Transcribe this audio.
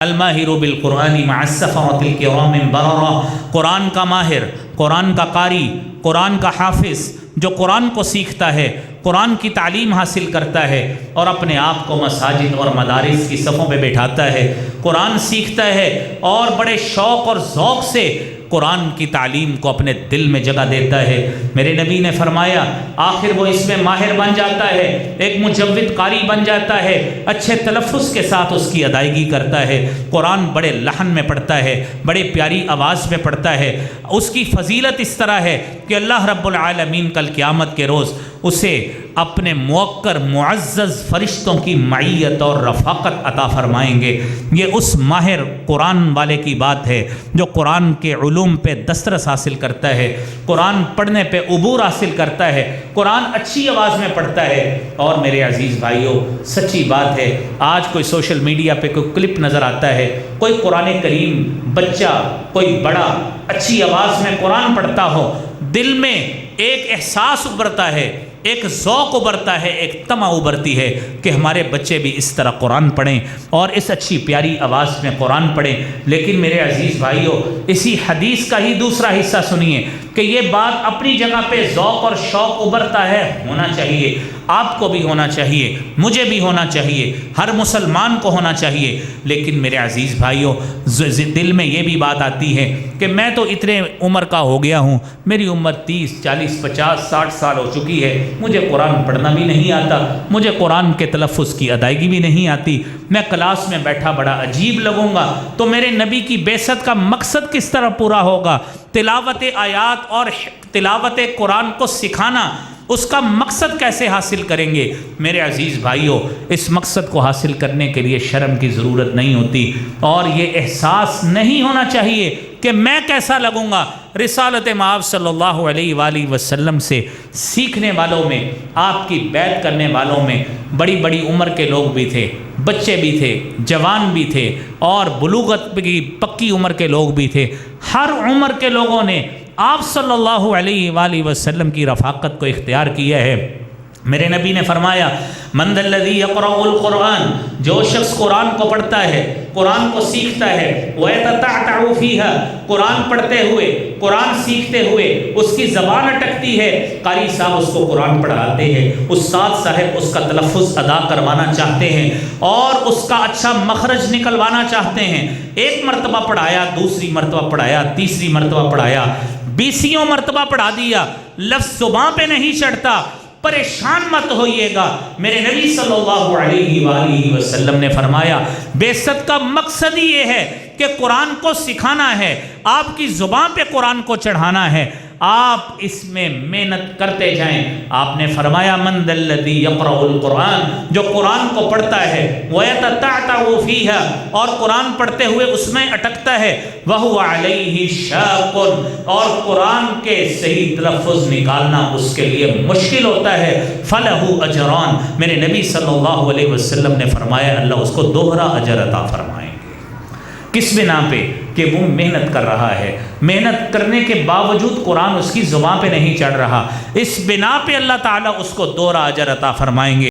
अलमाहिर बिलकुरानी मासफ़तिल बरा कुरान का माहिर कुरान का कारी कुरान का हाफिज़ जो कुरान को सीखता है कुरान की तालीम हासिल करता है और अपने आप को मसाजिद और मदारस की सफ़ों पे बैठाता है कुरान सीखता है और बड़े शौक़ और ज़ौक़ से कुरान की तालीम को अपने दिल में जगह देता है। मेरे नबी ने फरमाया, आखिर वो इसमें माहिर बन जाता है, एक मुजविद कारी बन जाता है, अच्छे तलफ़ के साथ उसकी अदायगी करता है। कुरान बड़े लहन में पढ़ता है, बड़े प्यारी आवाज़ में पढ़ता है। उसकी फजीलत इस तरह है कि अल्लाह रब्बुल रबालमीन कल क़्यामत के रोज़ उसे अपने मौकर मुआज़ फ़रिश्तों की मैत और रफ़ाकत अता फ़रमाएँगे। ये उस माहिर कुरान वाले की बात है, जो कुरान के ूम पे दस्तरस हासिल करता है, कुरान पढ़ने पे अबूर हासिल करता है, कुरान अच्छी आवाज़ में पढ़ता है। और मेरे अज़ीज़ भाइयों, सच्ची बात है, आज कोई सोशल मीडिया पे कोई क्लिप नज़र आता है, कोई कुरान करीम बच्चा, कोई बड़ा अच्छी आवाज़ में कुरान पढ़ता हो, दिल में एक एहसास उभरता है एक ज़ौक उभरता है, एक तमा उभरती है कि हमारे बच्चे भी इस तरह कुरान पढ़ें और इस अच्छी प्यारी आवाज़ में कुरान पढ़ें। लेकिन मेरे अज़ीज़ भाइयों, इसी हदीस का ही दूसरा हिस्सा सुनिए कि ये बात अपनी जगह पे ज़ौक और शौक़ उभरता है, होना चाहिए। आपको भी होना चाहिए, मुझे भी होना चाहिए, हर मुसलमान को होना चाहिए। लेकिन मेरे अज़ीज़ भाइयों दिल में ये भी बात आती है कि मैं तो इतने उम्र का हो गया हूँ, मेरी उम्र तीस, चालीस, पचास, साठ साल हो चुकी है। मुझे कुरान पढ़ना भी नहीं आता, मुझे कुरान के तलफ़ की अदायगी भी नहीं आती। मैं क्लास में बैठा बड़ा अजीब लगूँगा। तो मेरे नबी की बेसत का मकसद किस तरह पूरा होगा? तिलावत आयात और तिलावत कुरान को सिखाना, उसका मकसद कैसे हासिल करेंगे? मेरे अज़ीज़ भाइयों, इस मकसद को हासिल करने के लिए शर्म की ज़रूरत नहीं होती और ये एहसास नहीं होना चाहिए कि मैं कैसा लगूँगा? रिसालत माब सल्लल्लाहु अलैहि वसल्लम से सीखने वालों में, आपकी बैत करने वालों में बड़ी बड़ी उम्र के लोग भी थे, बच्चे भी थे, जवान भी थे और बलूगत की पक्की उम्र के लोग भी थे। हर उम्र के लोगों ने आप सल्लल्लाहु अलैहि वसल्लम की रफ़ाकत को इख्तियार किया है। मेरे नबी ने फरमाया मंदल्लदी कुरान जो शख्स कुरान को पढ़ता है कुरान को सीखता है। वह है कुरान पढ़ते हुए, कुरान सीखते हुए, उसकी ज़बान अटकती है। कारी साहब उसको कुरान पढ़ाते हैं। उस्ताद साहब उसका तलफ़ अदा करवाना चाहते हैं और उसका अच्छा मखरज निकलवाना चाहते हैं। एक मरतबा पढ़ाया, दूसरी मरतबा पढ़ाया, तीसरी मरतबा पढ़ाया। बीसियों मरतबा पढ़ा दिया। लफ्ज़ सुबह पे नहीं चढ़ता। परेशान मत होइएगा। मेरे नबी सल्लल्लाहु अलैहि वसल्लम ने फरमाया, बेसत का मकसद ही ये है कि कुरान को सिखाना है, आपकी ज़ुबान पे कुरान को चढ़ाना है। आप इसमें मेहनत करते जाएँ। आपने फरमाया मंदल्लदी कुरान जो कुरान को पढ़ता है वह वफ़ी है और कुरान पढ़ते हुए उसमें अटकता है, वह शाकुन और कुरान के सही तलफ़ निकालना उसके लिए मुश्किल होता है। फ़लहू अजरान मेरे नबी सल्लल्लाहु अलैहि वसल्लम ने फरमाया, अल्लाह उसको दोहरा अजर अता फरमाएँगे। किस बिना पे? कि वो मेहनत कर रहा है। मेहनत करने के बावजूद कुरान उसकी ज़ुबान पे नहीं चढ़ रहा। इस बिना पे अल्लाह ताला उसको दो राजर अता फरमाएँगे।